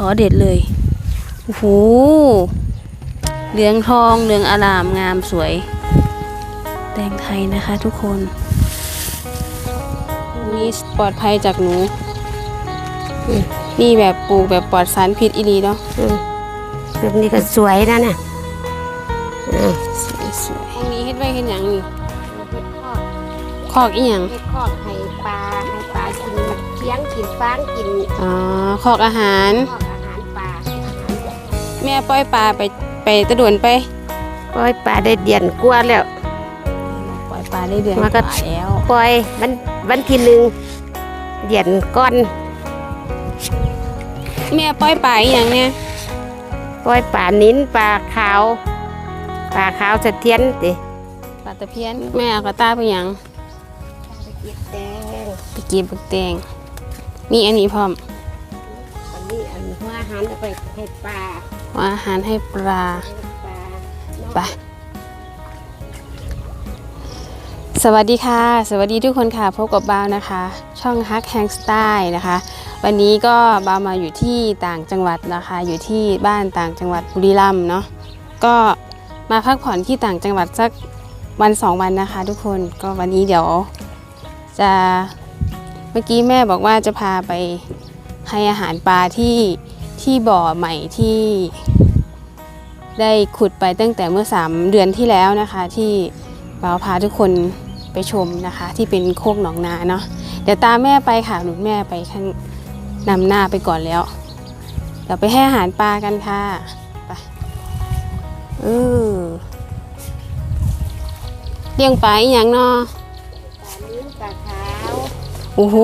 ขอเด็ดเลย โอ้โห เหลืองทองเหลืองอารามงามสวย แตงไทยนะคะทุกคนนี่ปลอดภัยจากหนูอืมนี่แบบปลูกแบบปลอดสารพิษอีหลีเนาะอืมแบบนี้ก็สวยนะน่ะอ่าสวยๆห้องนี้เฮ็ดไว้เฮ็ดหยังนี่เฮ็ดคอกคอกอีหยังเฮ็ดคอกให้ปลาให้ปลากินเลี้ยงกินฟางกิน อ๋อคอกอาหารคอก แม่ปล่อยปลาไปไปตะด่วนไปปล่อยปลาได้เดือนกว่าแล้ว ปล่อยปลาได้เดือนมันกก็ว่าแล้วปล่อยวันวันที่หนึ่งเดือนก่อนแม่ปล่อยปลาอีหยังเนี่ยปล่อยปลานิ้นปลาขาวปลาขาวสะเทียนติปลาตะเพียนแม่เอากระตาไปหยังแดงไปเก็บบักแตงมีอันนี้พร้อมอันนี้อันหัวอาหารเอาไปให้ปลา ว่าอาหารให้ปลาให้ปลาไปสวัสดีค่ะ สวัสดีทุกคนค่ะพบกับบาวนะคะ ช่องฮักแฮงสไตล์นะคะ วันนี้ก็บาวมาอยู่ที่ต่างจังหวัดนะคะ อยู่ที่บ้านต่างจังหวัดบุรีรัมย์เนาะก็มาพักผ่อนที่ต่างจังหวัดสักวันสองวันนะคะ ทุกคนก็วันนี้เดี๋ยว จะเมื่อกี้แม่บอกว่าจะพาไปให้อาหารปลาที่ ที่บ่อใหม่ที่ได้ขุดไปตั้งแต่เมื่อ 3 เดือนที่แล้วนะคะ ที่เราพาทุกคนไปชมนะคะ ที่เป็นโคกหนองนาเนาะเดี๋ยวตามแม่ไปค่ะหนุนแม่ไปข้างนำหน้าไปก่อนแล้วเดี๋ยวไปให้อาหารปลากันค่ะไปเออเลี้ยงปลาอีหยังเนาะปลานิ้นปลาขาวโอ้โห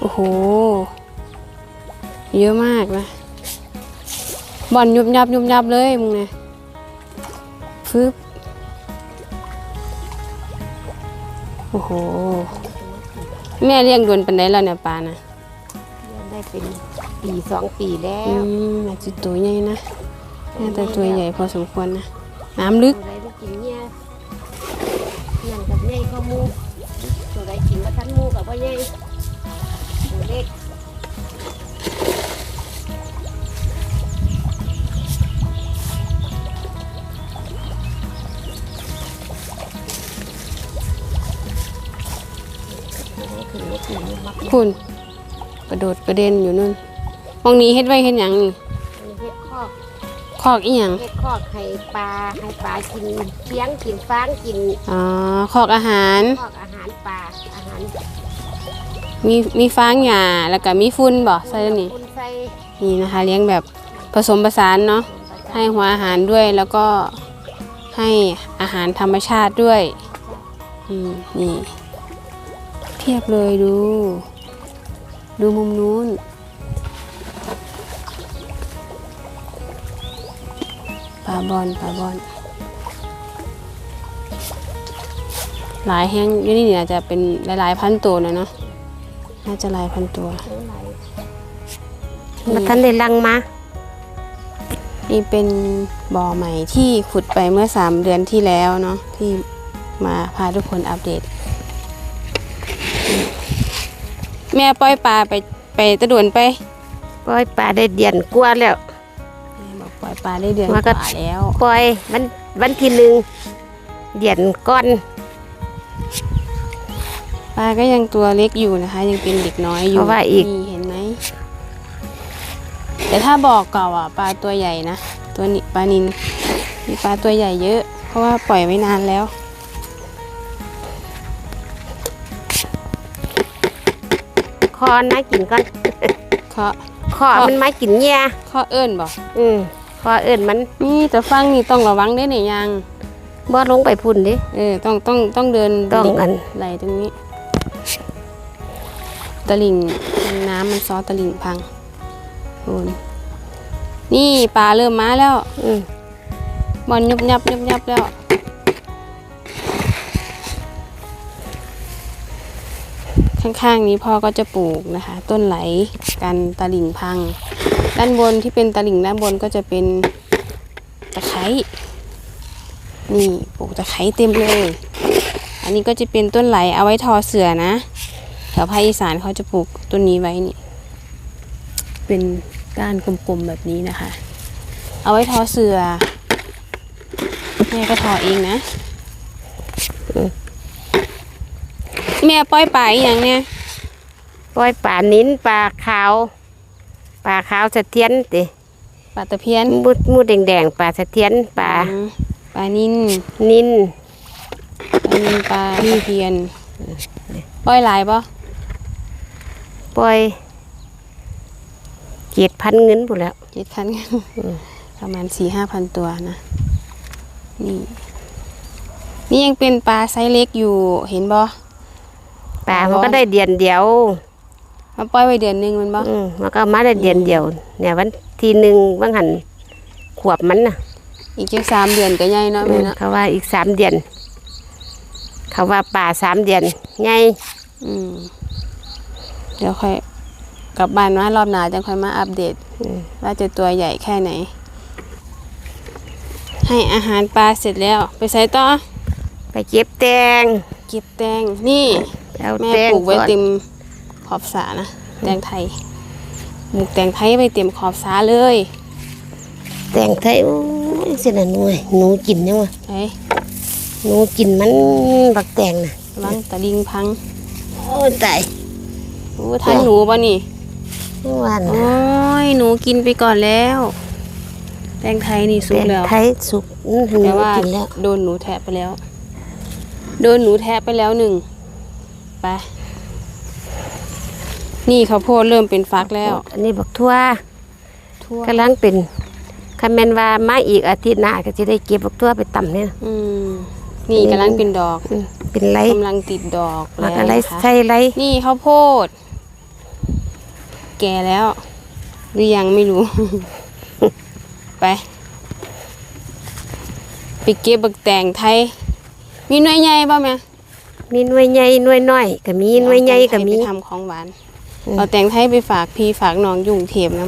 โอ้โห เยอะมากนะ บอลยุบยับยุบยับเลยมึงเนี่ยฟึบโอ้โห แม่เลี้ยงดวนปันไดแล้วเนี่ยปลานะเลี้ยงได้เป็นปีสองปีแล้อืวมอาจจะตัวใหญ่นะน่าจะตัวใหญ่พอสมควรนะ น้ำลึกตัวใดได้ มักคุณกระโดดกระเด็นอยู่นู่นมองนี้เฮ็ดไว้เฮ็ดหยังนี่อันนี้เฮ็ดคอกคอกอีหยังเฮ็ดคอกให้ปลาให้ปลากินเลี้ยงกินฟางกินอ๋อคอกอาหาร คอกอาหารปลาอาหารมีมีฟางหญ้าแล้วก็มีฝุ่นบ่ใส่นี่คุณใส่นี่นะคะ เลี้ยงแบบผสมผสานเนาะให้หัวอาหารด้วยแล้วก็ให้อาหารธรรมชาติด้วยอืมนี่เพียบเลยดู ดูมุมนู้น ปลาบอลปลาบอลหลายแห้งอยู่นี่น่าจะเป็นหลายๆพันตัวนะเนาะน่าจะหลายพันตัวมาทันได้ลังมา นี่เป็นบ่อใหม่ที่ขุดไปเมื่อ3เดือนที่แล้วเนาะที่มาพาทุกคนอัปเดต แม่ปล่อยปลาไปไปตะด่วนไปปล่อยปลาได้เดือนกว่าแล้วแม่บอกปล่อยปลาได้เดือนกมันก็ว่าแล้วปล่อยวันวันที่หนึ่งเดือนก่อนปลาก็ยังตัวเล็กอยู่นะคะ ยังเป็นเด็กน้อยอยู่เพราะว่าอีกนี่เห็นไหมแต่ถ้าบอกเก่าอะปลาตัวใหญ่นะตัวนี้ปลานินมีปลาตัวใหญ่เยอะ เพราะว่าปล่อยไว้นานแล้ว คอนะกินก่อนเคาะคอมันมากินเนี่ยเคาะเอิ้นบอกอืมคอเอิ้นมันนี่แต่ฟังนี่ต้องระวังได้หน่อยยังบ่ลงไปพุ่นดิเออต้องต้องต้องเดินต้องอันไหลตรงนี้ตะลิ่งน้ำมันซอตะลิ่งพังโอนนี่ปลาเริ่มมาแล้ว อืมบอลยุบยับยุบยับแล้ว ข้างๆนี้พ่อก็จะปลูกนะคะ ต้นไหลกันตะลิ่งพัง ด้านบนที่เป็นตะลิ่งด้านบนก็จะเป็นตะไคร้นี่ปลูกตะไคร้เต็มเลย อันนี้ก็จะเป็นต้นไหลเอาไว้ทอเสือนะแถวภาคอีสานเขาจะปลูกต้นนี้ไว้นี่ เป็นก้านกลมๆแบบนี้นะคะ เอาไว้ทอเสือแม่ก็ทอเองนะ แม่ปล่อยปลาอีกอย่างเนี่ยปล่อยปลานิ้นปลาขาวปลาขาวสะเทียนติปลาตะเพียนมุดมุดแดงๆปลาสะเทียนปลาอืมปลานิ่นนินปลานิ่นปลาตะเพียนปล่อยหลายปะปล่อยเจ็ดพันเงินพุ่นแล้วเจ็ดพันประมาณสี่ห้าพันตัวนะ นี่ นี่ยังเป็นปลาไซส์เล็กอยู่เห็นบ่ ปลามันก็ได้เดือนเดียวมาปล่อยไว้เดือนหนึงแมันบ่อืมมันก็มาได้เดือนเดียว เนี่ยวันที่หนึ่งบางหันขวบมันนะอีกจักสามเดือนก็ใหญ่เนาะอืแม่มเนาะเขาว่าอีกสามเดือน เขาว่าป่าสามเดือนไงอืมเดี๋ยวค่อยกลับบ้านมารอบหน้าจะค่อยมาอัปเดต ว่าจะตัวใหญ่แค่ไหน ให้อาหารปลาเสร็จแล้ว ไปใส่ต่อไปเก็บแตง เก็บแตงนี่ เอาแม่แตงปลูกไว้ก่อนเต็มขอบสระนะแตงไทยปลูกแตงไทยไว้เต็มขอบสระเลยแตงไทยโอ้ยเสียหน่วยหนูกินยังวะเฮ้ยหนูกินมันบักแตงนะระวังตะลิงพังโอ้ยตายโอ้ท่านหนูป่ะนี่ไม่หวานโอ้ยหนูกินไปก่อนแล้ว แตงไทยนี่สุแตกงแล้ว ไทยสุกอื้อหนูแต่ว่ากินแล้วโดนหนูแทะไปแล้ว โดนหนูแทะไปแล้วหนึ่ง ไป นี่ข้าวโพดเริ่มเป็นฟักแล้วอันนี้บักทั่วทั่วกำลังเป็นคำแมนว่ามาอีกอาทิตย์หน้าก็จะได้เก็บบักทั่วไปต่ำเนี่ยอืมนี่กำลังเป็นดอกอืมเป็นไรกำลังติดดอกบัแล้กวอะไรนะคะใช่ไรนี่ข้าวโพด แก่แล้ว หรือยังไม่รู้ ไป ไปเก็บบักแตงไทย มีหน่วยใหญ่ป่ะแม่ มีหน่วยใหญ่หน่วยน้อยก็มีหน่วยใหญ่ก็มีเอาแตงไทยไปทำของหวานอืมเอาแตงไทยไปฝากพี่ฝากน้องอยุ่กรุงเทพน้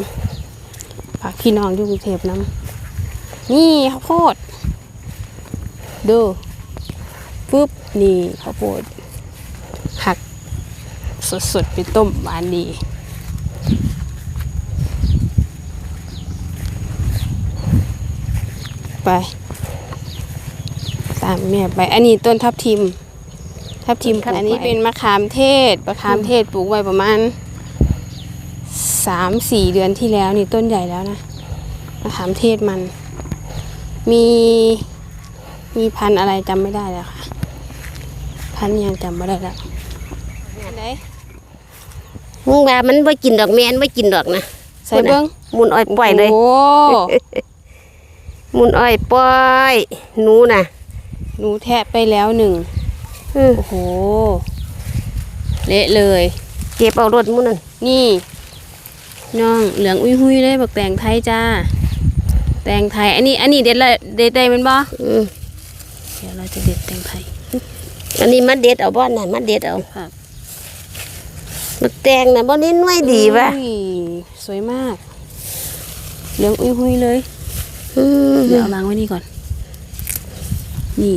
ำฝากพี่น้องอยุ่กรุงเทพน้ำนี่ข้าวโพดดูปุ๊บนี่ข้าวโพดหักสดๆไปต้มหวานดีไป ตามแม่ไป อันนี้ต้นทับทิม ทับทิมทับทิมอันนี้เป็นมะขามเทศมะขามเทศปลูกไว้ประมาณสามสี่เดือนที่แล้วนี่ต้นใหญ่แล้วนะมะขามเทศมัน มีมีพันธุ์อะไรจำไม่ได้แล้วค่ะ พันธุ์ยังจำไม่ได้แล้วอันไหนมึงว่ามันไม่กินดอกแมนไม่กินดอกนะใส่เบิ้งมุนอ้อยปล่อยเลยโอ้มุนอ้อยปล่อยหนูน่ะหนูแทะไปแล้วหนึ่ง อืมโอ้โห เละเลย เก็บเอารถมุนนั่นนี่ น้องเหลืองอุ้ยหุยเลยบักแตงไทยจ้า แตงไทย อันนี้ อันนี้เด็ดละเด็ดได้แมันบ่อืมเดี๋ยวเราจะเด็ดแตงไทยอันนี้มันเด็ดเอาบ้านน่ะมันเด็ดเอาครับมันแตงน่ะบ่นี้หน่วยดีว่ะอุ้ยสวยมาก เหลืองอุ้ยหุยเลยอืมเดี๋ยวเอาวางไว้นี่ก่อน นี่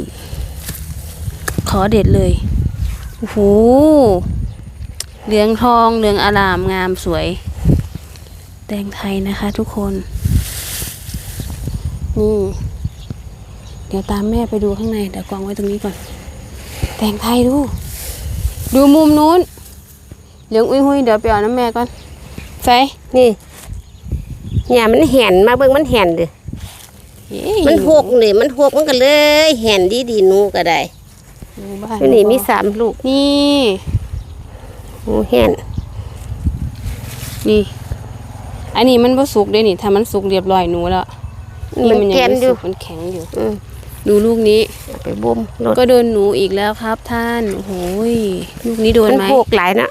ขอเด็ดเลย โอ้โห เหลืองทอง เหลืองอารามงามสวย แตงไทยนะคะทุกคน นี่ เดี๋ยวตามแม่ไปดูข้างใน เดี๋ยวกองไว้ตรงนี้ก่อน แตงไทยดู ดูมุมนู้น เหลืองอุ้ยหุยเดี๋ยวไปเอาน้ำแม่ก่อนใส่นี่เนี่ยมันแห่นมาเบิ่งมันแห่นเด้อเย้มันหกนี่มันหกมันก็เลยแห่นดีดีนูก็ได้ อยู่นี่มีสามลูกนี่หนูแห่นนี่ อันนี้มันบ่สุกเด้นี่ ถ้ามันสุกเรียบร้อยหนูแล้วนี่มันมันยัแกงนไม่อยู่สุกมันแข็งอยู่อืมดูลูกนี้เอาไปบ่มรถก็โดนหนูอีกแล้วครับท่านโอ้โหยลูกนี้โดนมันไหมโหกหลายนะ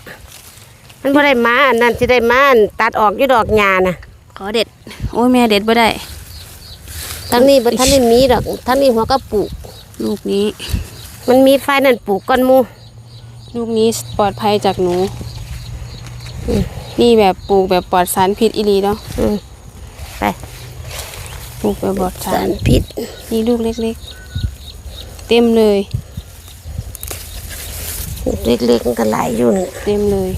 มันบ่ได้มาอันนั้นสิได้มาอันตัดออกอยู่ดอกหญ้าน่ะขอเด็ด โอ้ยแม่เด็ดบ่ได้ทั้งนี้บ่ทันได้มีดอกทั้งนี้หัวก็ปลูก ลูกนี้ มันมีไฟนั่นปลูกก่อนหมู่ลูกนี้ปลอดภัยจากหนูอืมนี่แบบปลูกแบบปลอดสารพิษอีหลีเนาะอืมไปปลูกแบบปลอดสาสารรพิษ นี่ลูกเล็กๆ เต็มเลยเล็กๆมันก็หลายอยู่นี่เต็มเลย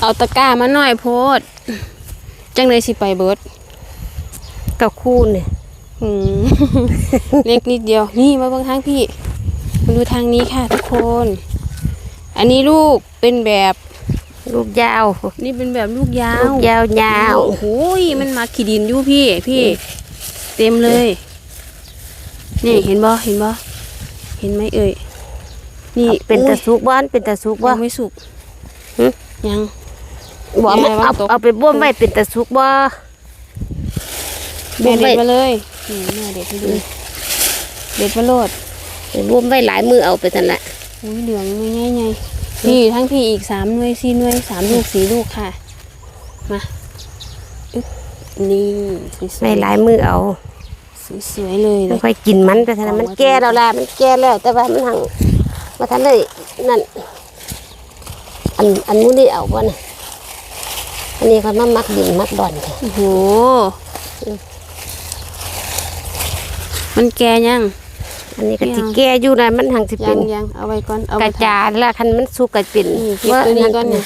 เอาตะกร้ามาหน่อยโพด จังเลยสิไปเบิด กับคู่นี่อืม เล็กนิดเดียว นี่มาเบิ่งทางพี่มาดูทางนี้ค่ะทุกคน อันนี้ลูกเป็นแบบลูกยาวนี่เป็นแบบลูกยาวลูกยาวยาวโอ้โหมันมาขีดินอยู่พี่ พี่ เต็มเลย นี่เห็นบ่เห็นบ่เห็นไหมเอ่ยนี่เป็นตะสุกบ้านเป็นตะสุกบ่ยังไม่สุกหึยังบ่ยังไงมันวะเอาเอาไปบ่มไว้เป็นตะสุกบ่ แม่บ่มเด็ไว้ดมาเลยนี่แม่เด็ดให้ดูเด็ดมาโลดไปบ่มไว้หลายมือเอาไปนั่นแหละอุ้ยเหลืองไม่ง่ายไงนี่ทั้งพี่อีกสามหน่วยสี่หน่วยสามลูกสี่ลูกค่ะ มาอึ๊บนี่สวยๆไว้หลายมือเอาสวยๆเลยเลไม่ยค่อยกินมันไปทันนนมันแก่แล้วล่ะมันแก่แล้ว แต่ว่ามันหังมาทันเลยนั่นอันอันนู้นนี่เอาบ่น่ะอันนี้เขามามักดินมักดอนค่ะโอ้โห มันแก่ยัง อันนี้ก็ไม่สิเอาแก่อยู่นะมันหังสิยัเป็นงยังเอาไว้ก่อนเอากไว้ระจานละคันมันสุกก็เป็นนี่เก็บตัวนี้ก่อนนี่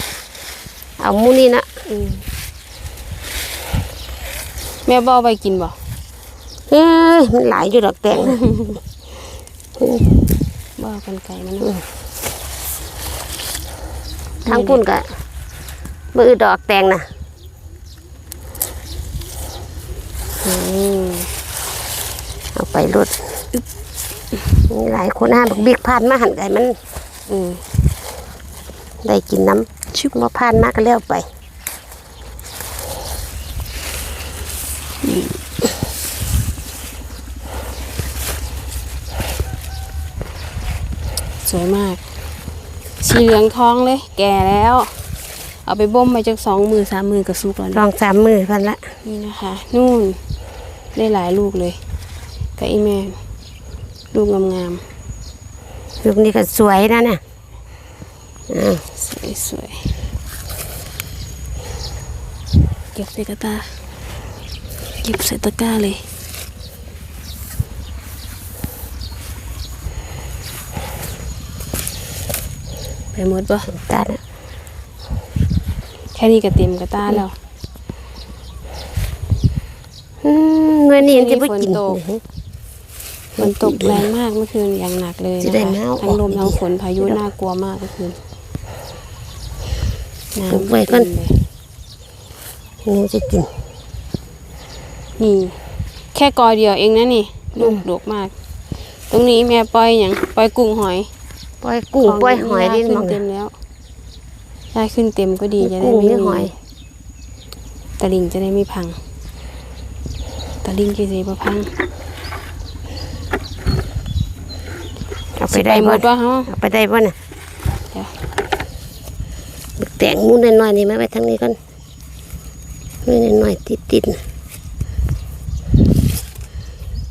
เอาหมูนี่นะอืมแม่บเอาไปกินบ่เอ้ยมันหลายอยู่ดอกแตงนะบ่เอากันไก่มันอืนะมทั้งปุ่นก็มือดอกแตงนะอืม เอาไปรดมีหลายคนห้าบักบิ๊กพานมาหันไก่มัน อืมได้กินน้ำชุกมาพานมากก็แล้วไปสวยมาก สีเหลืองทองเลย แก่แล้ว เอาไปบ่มไปจากสองมือสามมือกับซุกแล้วลนะองสามมือพันละ นี่นะคะ นู่นได้หลายลูกเลย กับอีแม่ลูกงามลูกนี้ก็สวยนะน่ะอ่าๆสวยสวยๆเก็บใส่กระตาเก็บใส่ตะกร้าเลยไปหมดปะตาน่ะแค่นี้ก็เต็มกระตาแล้ว อืมเมื่อนี้มันจะไปกิน ฝนตก ฝนตกแรงมากเมื่อคืนอย่างหนักเลยจะนะได้คะน้ำออกทั้งลมทั้งดีๆฝนพายุน่ากลัวมากเมื่อคืนปลูกไว้ก่อนเต็มเลยนี่จะกินนี่ แค่กอเดียวเองนะนี่ลูกดกมาก ตรงนี้แม่ปล่อยอย่างปล่อยกุ้งหอยปล่อยกุ้งปล่อยหอยได้นี่ขึ้มนองเต็มแล้วได้ขึ้นเต็มก็ดีจะได้กุ้งไม่นี่มีหอยตะลิงจะได้ไม่พังตะลิงจะได้ไม่พัง เอา ไปได้หมบ่ดว่าเฮาเอาไปได้บ่น่ะเดี๋ยวบักแตงหมูน้อยๆนี่มาไว้ทางนี้ก่อนนี่น้อยๆติดๆน่ะ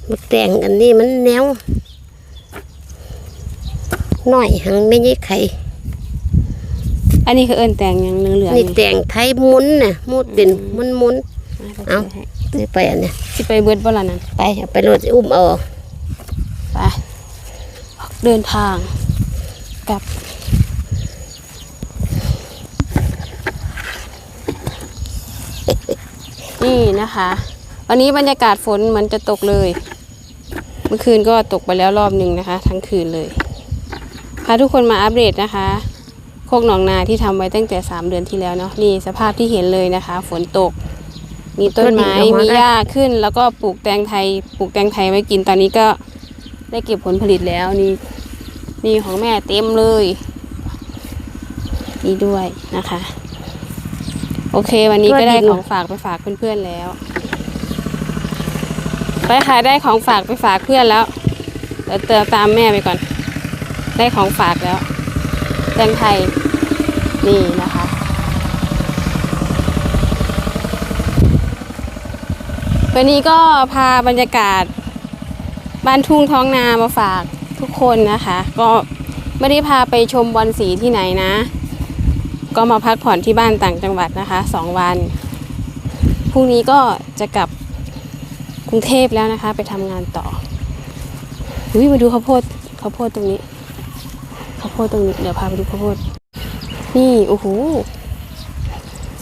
บักแตงอันนี้มันแนวน้อยหังไม่ใช่ไข่อันนี้คือเอิญแตงอย่างเหลืองๆนี่นี่แตงไทยมุนน่ะมุดเป็นมุนมุนเอาให้ๆนี่ไปอันเนี้ยสิไปเบิดบ่ล่ะนั่นไปเอาไปรถอุ้มเอาไปออก เดินทางกลับ นี่นะคะ วันนี้บรรยากาศฝนเหมือนจะตกเลย เมื่อคืนก็ตกไปแล้วรอบหนึ่งนะคะ ทั้งคืนเลยพาทุกคนมาอัปเดตนะคะ โคกหนองนาที่ทำไว้ตั้งแต่ 3 เดือนที่แล้วเนาะนี่สภาพที่เห็นเลยนะคะ ฝนตก มีต้นไม้มีหญ้าขึ้น แล้วก็ปลูกแตงไทย ปลูกแตงไทยไว้กินตอนนี้ก็ ได้เก็บผลผลิตแล้วนี่นี่ของแม่เต็มเลย นี่ด้วยนะคะ โอเค วันนี้ก็ได้ของฝากไปฝากเพื่อนๆแล้ว ไปค่ะได้ของฝากไปฝากเพื่อนแล้วเดี๋ยวเติมตามแม่ไปก่อน ได้ของฝากแล้วแตงไทยนี่นะคะวันนี้ก็พาบรรยากาศ บ้านทุ่งท้องนามาฝากทุกคนนะคะ ก็ไม่ได้พาไปชมบอลสีที่ไหนนะ ก็มาพักผ่อนที่บ้านต่างจังหวัดนะคะสองวันพรุ่งนี้ก็จะกลับกรุงเทพแล้วนะคะ ไปทำงานต่ออุ้ยมาดูข้าวโพดข้าวโพดตรงนี้ข้าวโพดตรงนี้เดี๋ยวพาไปดูข้าวโพดนี่โอ้โห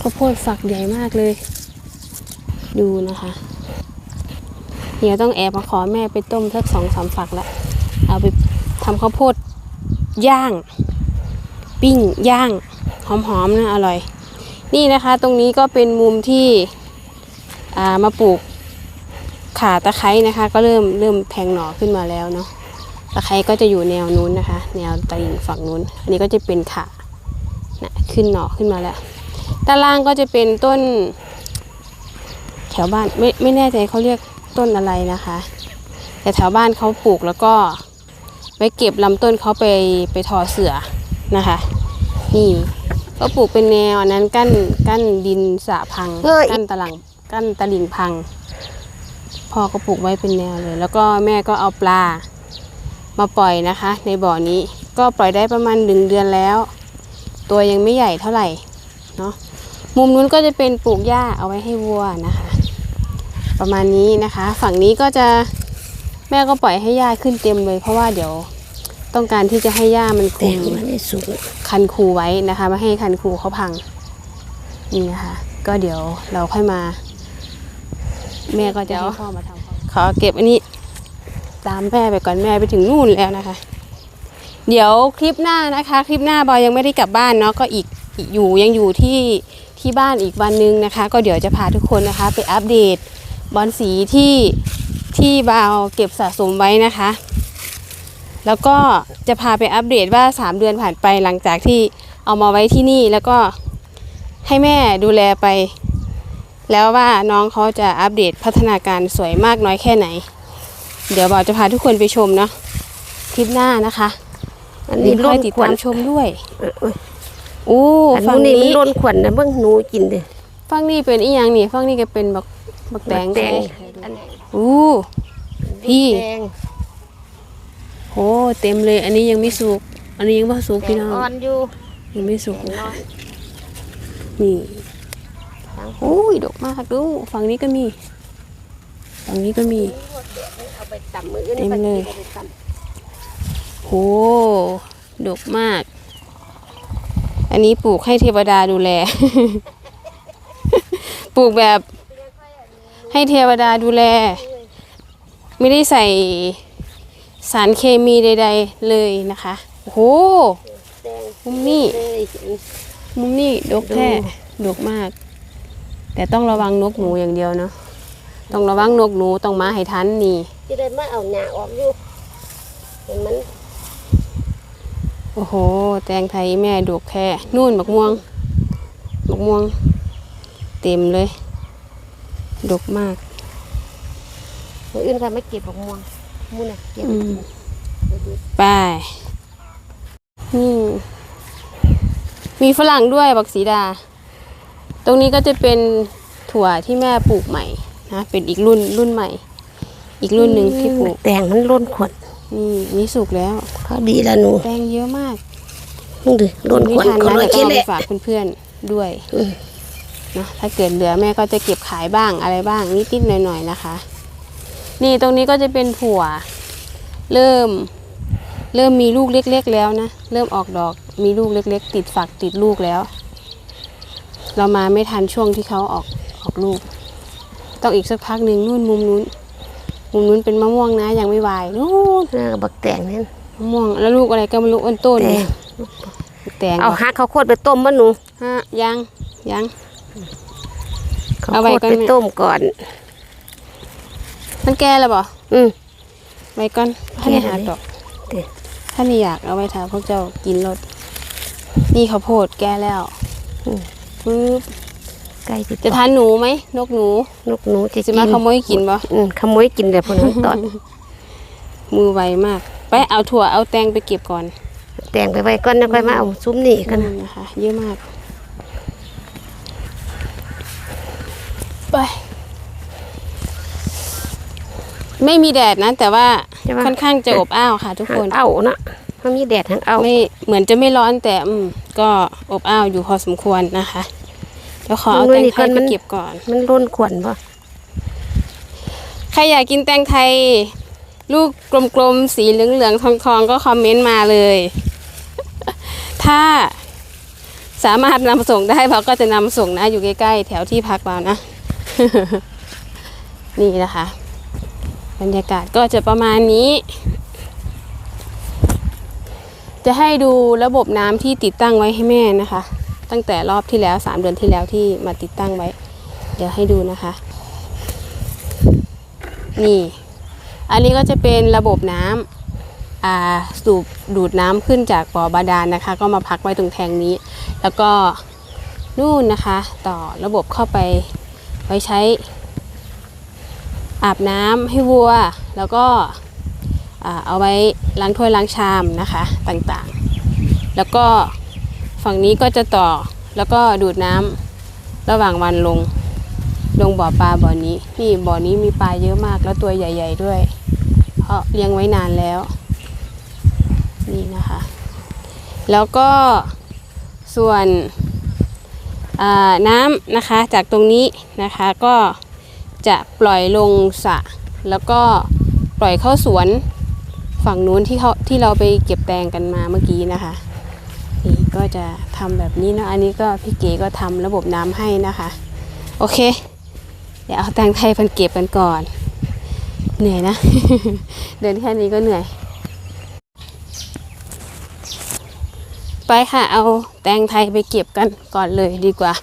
ข้าวโพดฝักใหญ่มากเลย ดูนะคะ เดี๋ยวต้องแอบมาขอแม่ไปต้มสักสองสามฝักละเอาไปทำข้าวโพดย่าง ปิ้งย่างหอมๆนะอร่อย นี่นะคะตรงนี้ก็เป็นมุมที่ามาปลูกข่าตะไคร้นะคะ ก็เริ่มเริ่มแทงหน่อขึ้นมาแล้วเนาะตะไคร้ก็จะอยู่แนวนู้นนะคะ แนวตะลิ่งฝั่งนู้น อันนี้ก็จะเป็นข่านะขึ้นหน่อขึ้นมาแล้วด้านล่างก็จะเป็นต้น แถวบ้านไม่ไม่แน่ใจเขาเรียก ต้นอะไรนะคะ แต่แถวบ้านเขาปลูกแล้วก็ไว้เก็บลำต้นเขาไปไปทอเสือนะคะ นี่ก็ปลูกเป็นแนวอันนั้นกั้นกั้นดินสระพังเฮ้ยกั้นตะลังกั้นตะลิงพังพ่อก็ปลูกไว้เป็นแนวเลย แล้วก็แม่ก็เอาปลามาปล่อยนะคะ ในบ่อนี้ก็ปล่อยได้ประมาณหนึ่งเดือนแล้ว ตัวยังไม่ใหญ่เท่าไหร่เนาะมุมนู้นก็จะเป็นปลูกหญ้าเอาไว้ให้วัวนะคะ ประมาณนี้นะคะ ฝั่งนี้ก็จะแม่ก็ปล่อยให้หญ้าขึ้นเต็มเลย เพราะว่าเดี๋ยวต้องการที่จะให้หญ้ามันคุมคันคูไว้นะคะไม่ให้คันคูเขาพังนี่นะคะก็เดี๋ยวเราค่อยมา แม่ก็จะให้พ่อมาทำขอเก็บอันนี้ตามแม่ไปก่อนแม่ไปถึงนู่นแล้วนะคะ เดี๋ยวคลิปหน้านะคะ คลิปหน้าบอยยังไม่ได้กลับบ้านเนาะก็อีกอยู่ยังอยู่ที่ที่บ้านอีกวันนึงนะคะ ก็เดี๋ยวจะพาทุกคนนะคะ ไปอัปเดต บอลสีที่ที่บาวเก็บสะสมไว้นะคะ แล้วก็จะพาไปอัปเดตว่า 3 เดือนผ่านไปหลังจากที่เอามาไว้ที่นี่แล้วก็ให้แม่ดูแลไป แล้วว่าน้องเขาจะอัปเดตพัฒนาการสวยมากน้อยแค่ไหน เดี๋ยวบอกจะพาทุกคนไปชมเนาะคลิปหน้านะคะ อันนี้ค่ล้อยนติดขวัตาญมชมด้วยเออเอ้ยอู้อันฝั่งนู้นนี่นี้มันล้นขวัญนะเบิ่งหนูกินเด้อฝั่งนี้เป็นอีหยังนี่ฝั่งนี้ก็เป็นบัก บักแตงแดงใช่อันนี้อู้พี่แดงโหเต็มเลย อันนี้ยังไม่สุก อันนี้ยังไม่สุกแดพี่งน้องอ่อนอยู่ยังไม่สุกน้อยนี่ทั้งโอ้ยดกมากดูฝั่งนี้ก็มี ฝั่งนี้ก็มีเอาไปตำมืออื่นเต็มเลยอาไปตำโหดกมาก อันนี้ปลูกให้เทวดาดูแล ปลูกแบบ ให้เทวดาดูแล ไม่ได้ใส่สารเคมีใด ๆเลยนะคะ โอ้โหแดงมุมนี้เลยมุมนี้ดกแท้ดกมาก แต่ต้องระวังนกหนูอย่างเดียวเนาะ ต้องระวังนกหนูต้องมาให้ทันนี่จะได้มาเอาหญ้าออกอยู่เห็นมัน โอ้โห แตงไทยแม่ดกแค่นู่นบักม่วงบักม่วง เต็มเลย ดกมากมืออื่นค่ะไม่เก็บดอกม่วงมูน่ะเก็บอืมไปดูไป นี่ มีฝรั่งด้วยบักสีดา ตรงนี้ก็จะเป็นถั่วที่แม่ปลูกใหม่นะเป็นอีกรุ่นรุ่นใหม่ อีกรุ่นหนึ่งที่ปลูกแดงมันล้นขวดนี่อันนี่สุกแล้วพอดีแล้วหนูแตงเยอะมากมึงดิล้นไม่ขวดทันคนนะละเดี๋ยวต้องเอาเช่นเลไปยฝากเพื่อนๆด้วยอืมเนอะถ้าเกิดเหลือแม่ก็จะเก็บขายบ้างอะไรบ้างนิดๆหน่อยๆนะคะ นี่ตรงนี้ก็จะเป็นถั่ว เริ่ม เริ่มมีลูกเล็ก ๆ แล้วนะ เริ่มออกดอกมีลูกเล็ก ๆ ติดฝักติดลูกแล้ว เรามาไม่ทันช่วงที่เขาออกออกลูก ต้องอีกสักพักหนึ่งนู่นมุมนู้นมุมนู้นเป็นมะม่วงนะยังไม่วายนู่นน่ากับบักแตงนี่มะม่วงแล้วลูกอะไรก็ไม่รู้อ้นต้นแตงแตงเอาหักข้าวโพดไปต้มมั้หนูฮะยังยัง ข้าวเอาไว้โพดก่อนไปแม่ต้มก่อน มันแก่แล้วบ่อืม ไว้ก่อนถ้าไม่หาดอกเดี๋ยวถ้านี่อยากเอาไว้ทาพวกเจ้ากินรสนี่ข้าวโพดแก่แล้วปึ๊บใกล้สิจะทานหนูไหมนกหนูนกหนูจะจะมาขโมยกินบ่อืมขโมยกินแต่พวกนั้นตอด มือไวมาก ไปเอาถั่วเอาแตงไปเก็บก่อนแตงไปไว้ก่อนแล้วค่อยมาเอาซุ้มนี่กันอืมนะคะเยอะมาก ไป ไม่มีแดดนะ แต่ว่าใช่ปะ ค่อนข้างจะอบอ้าวค่ะ ทุกทาคงน เอาเนาะมันมีแดดทางเอาไม่เหมือนจะไม่ร้อนแต่อืมก็อบอ้าวอยู่พอสมควรนะคะเดี๋ยวขอเอาแตงไทยไปเก็บก่อน มันล้นขวดป่ะใครอยากกินแตงไทย ลูกกลมๆ สีเหลืองๆทองๆ ก็คอมเมนต์มาเลย ถ้าสามารถนำส่งได้เราก็จะนำส่งนะอยู่ใกล้ๆ แถวที่พักเรานะ นี่นะคะ บรรยากาศก็จะประมาณนี้ จะให้ดูระบบน้ำที่ติดตั้งไว้ให้แม่นะคะ ตั้งแต่รอบที่แล้ว 3 เดือนที่แล้วที่มาติดตั้งไว้ เดี๋ยวให้ดูนะคะ นี่ อันนี้ก็จะเป็นระบบน้ำอ่าสูบดูดน้ำขึ้นจากบ่อบาดาลนะคะ ก็มาพักไว้ตรงแทงนี้ แล้วก็นู่นนะคะ ต่อระบบเข้าไป ไว้ใช้ อาบน้ำให้วัว แล้วก็เอาไว้ล้างถ้วยล้างชามนะคะต่างๆ แล้วก็ฝั่งนี้ก็จะต่อแล้วก็ดูดน้ำระหว่างวันลงลงบ่อปลาบ่อนี้นี่บ่อนี้มีปลาเยอะมากแล้วตัวใหญ่ ๆด้วย เพราะเลี้ยงไว้นานแล้ว นี่นะคะ แล้วก็ส่วน น้ำนะคะจากตรงนี้นะคะก็จะปล่อยลงสระแล้วก็ปล่อยเข้าสวนฝั่งนู้นที่เขาที่เราไปเก็บแตงกันมาเมื่อกี้นะคะนี่ก็จะทำแบบนี้นะอันนี้ก็พี่เก๋ก็ทำระบบน้ำให้นะคะ โอเค เดี๋ยวเอาแตงไทยพันเก็บกันก่อน เหนื่อยนะ เดินแค่นี้ก็เหนื่อย ไปค่ะ เอาแตงไทยไปเก็บกันก่อนเลยดีกว่า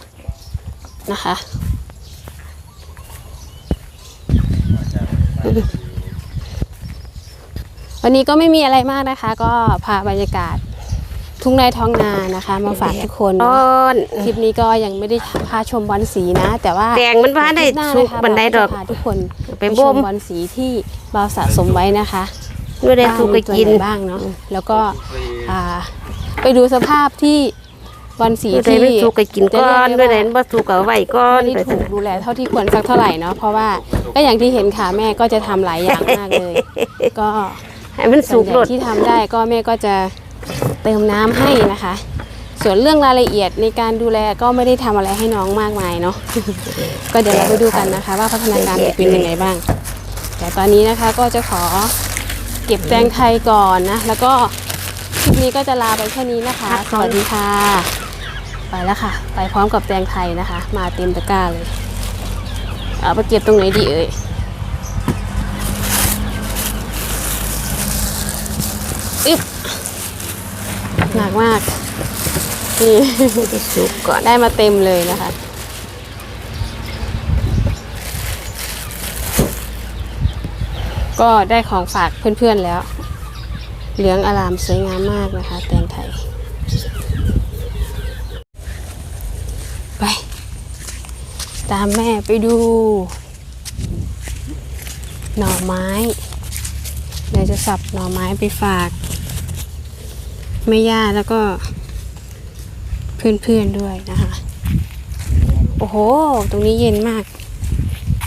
นะคะวันนี้ก็ไม่มีอะไรมากนะคะ ก็พาบรรยากาศทุ่งไร่ท้องนานะคะ มาฝากทุกคนอ่เนาะอนคลิปนี้ก็ยังไม่ได้พาชมบอลสีนะ แต่ว่าแดงมันพาได้คลิปหน้าสุกนะคะบันไดดอกเราจะพาทุกคนไปไปบ่ชมมบอลสีที่เราสะสมไว้นะคะไม่ได้สุกก็ว่ามีกินตัวไหบ้างเนาะแล้วก็อ่า ไปดูสภาพที่บอลสีไม่ได้ที่ไม่สุกก็กินก้อนจะไม่เรีได้ยกบ่สุกก็ไว้ก้อนไม่ได้ไปถูกดูแลเท่าที่ควรสักเท่าไหร่เนาะเพราะว่าก็อย่างที่เห็นค่ะแม่ก็จะทำหลายอย่างมากเลย ก็ให้มันส่สุวนกใหรญ่ดที่ทำได้ก็แม่ก็จะเติมน้ำให้นะคะ ส่วนเรื่องรายละเอียดในการดูแลก็ไม่ได้ทำอะไรให้น้องมากมายเนาะก็เดี๋ยวเราไปดูกันนะคะ ว่าพัฒนาการจะเป็นยังไงบ้าง แต่ตอนนี้นะคะก็จะขอเก็บแตงไทยก่อนนะ แล้วก็ค ลิปนี้ก็จะลาไปแค่นี้นะคะ สวัสดีค่ะ ไปแล้วค่ะ ไปพร้อมกับแตงไทยนะคะ มาเต็มตะกร้าเลย เอาไปเก็บตรงไหนดีเอ่ยอึ๊บหนักมาก นี่จะสุกก่อนได้มาเต็มเลยนะคะก็ได้ของฝากเพื่อนๆแล้ว เหลืองอารามสวยงามมากนะคะ แตงไทย ไป ตามแม่ไปดู หน่อไม้เดี๋ยวจะสับหน่อไม้ไปฝากแม่ย่าแล้วก็เพื่อนๆด้วยนะคะ โอ้โห ตรงนี้เย็นมาก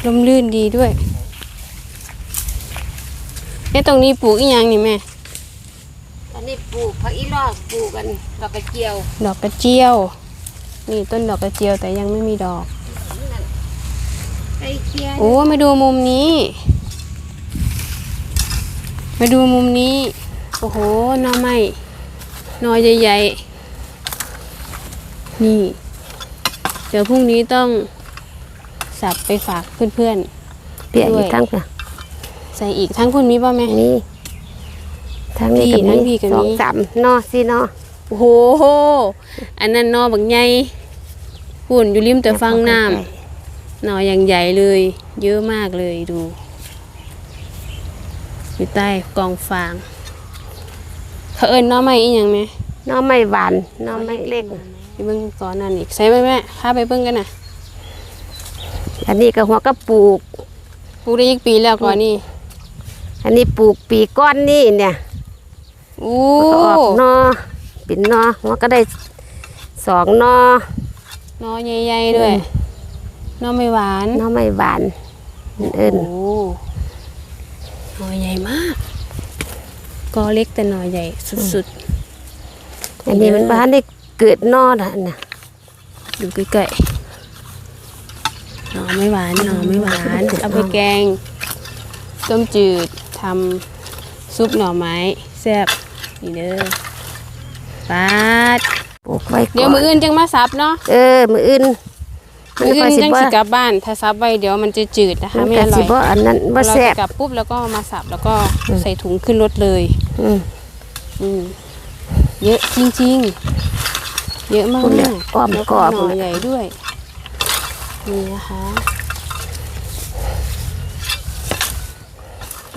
ลมลื่นดีด้วยเอ๊ะตรงนี้ปลูกอีหยังนี่แม่ ปลูกผักอีลอกปลูกกันดอกกระเจียวดอกกระเจียว นี่ต้นดอกกระเจียวแต่ยังไม่มีดอก ไอ้เคียโอ้มาดูมุมนี้ มาดูมุมนี้ โอ้โหหน่อไม้หน่อใหญ่ๆ นี่ เดี๋ยวพรุ่งนี้ต้องสับไปฝากเพื่อนเปียกอยู่ทั้งค่ะๆใส่อีกทั้งคุณมีป่ะแม่ นี่ ทั้งนี้พี่กับทั้งนี้พี่กับสองนี้สามนอสินอโอ้โห อันนั้นหนอบักใหญ่หุ่นอยู่ริมแต่ฟังน้ำหนออย่างใหญ่เลย เยอะมากเลยดู อยู่ใต้กองฟาง เขาเอิญหน้อไม่อีหยังไหมนอไม่หวานนอไม่เล็กไปเบิ่งก่อนนั่นอีกใส่ไปแม่ข้าไปเบิ่งกันนะอันนี้ก็หัวก็ปลูก ปลูกได้อีกปีแล้วก่อนนี่ อันนี้ปลูกปีก้อนนี่เนี่ย อู้ก็ออกนอเป็นนอหัวก็ได้สองนอหนอใหญ่ๆด้วยหนอไม่หวานนอไม่หวานเอิ้นโอ้หนอใหญ่มากก็เล็กแต่หนอใหญ่สุดๆอันนี้มันบ้านได้เกิดนอนะน่ะดูใกล้ๆหน่อไม่หวานหน่อไม่หวานเอาไปแกงต้มจืดทำซุปหน่อไม้แซ่บ นี่เด้อปาดปลูกไว้ก่อนเดี๋ยวมืออื่นจังมาซับเนาะเออ มืออื่นมืออื่ค่นสิจังบ่สิกลับบ้านถ้าซับไว้เดี๋ยวมันจะจืดนะคะมันไม่ก็อร่สิอยบ่อันนั้นบ่เราแซ่บจะกลับปุ๊บแล้วก็มาสับแล้วก็ใส่ถุงขึ้นรถเลย อืมอืมเยอะจริงๆ เยอะมากพวกเนี้ยอ้อมแล้วกรก็อบหน่อใหญ่ด้วย นี่นะคะ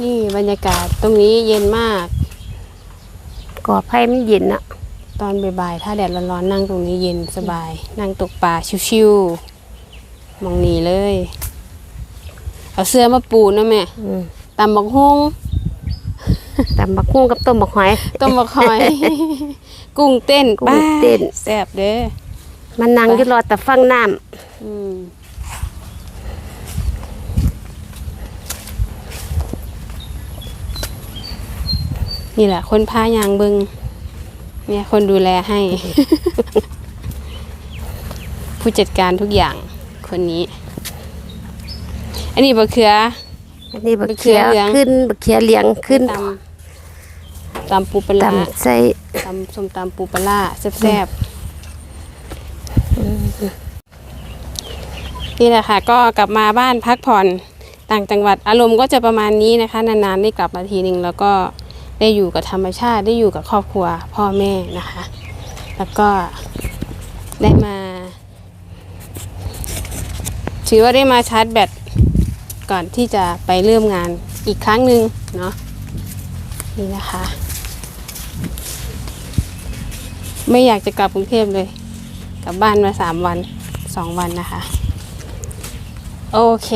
นี่บรรยากาศตรงนี้เย็นมาก ก่อไผ่มันเย็นอะตอนบ่ายๆ ถ้าแดดร้อนๆ นั่งตรงนี้เย็นสบาย นั่งตกปลาชิวๆมองนี่เลย เอาเสื้อมาปูนะแม่อืมตำบักฮงตำบักหุ่งกับต้มบักหอย ต้มบักหอย กุ้งเต้นกุ้งเต้นบ้าแซ่บเด้อมันนั่งอยู่รอแต่ฟังน้ำ นี่แหละ คนพายางเบิงเนี่ยคนดูแลให้ ผู้จัดการทุกอย่างคนนี้ อันนี้บะเขือ อันนี้บักบักเขืเขีอยเหลือง ขึ้นบักเขียเหลียงขึ้นตำตำปูปลาร้าตำใส่ตำส้มตำปูปลาร้าแซ่บๆนี่แหละค่ะ ก็กลับมาบ้านพักผ่อน ต่างจังหวัดอารมณ์ก็จะประมาณนี้นะคะ นานๆได้กลับมาทีหนึ่งแล้วก็ ได้อยู่กับธรรมชาติได้อยู่กับครอบครัวพ่อแม่นะคะ แล้วก็ได้มาถือว่าได้มาชาร์จแบตก่อนที่จะไปเริ่มงานอีกครั้งหนึ่งเนาะนี่นะคะ ไม่อยากจะกลับกรุงเทพเลยกลับบ้านมาสามวันสองวันนะคะ โอเค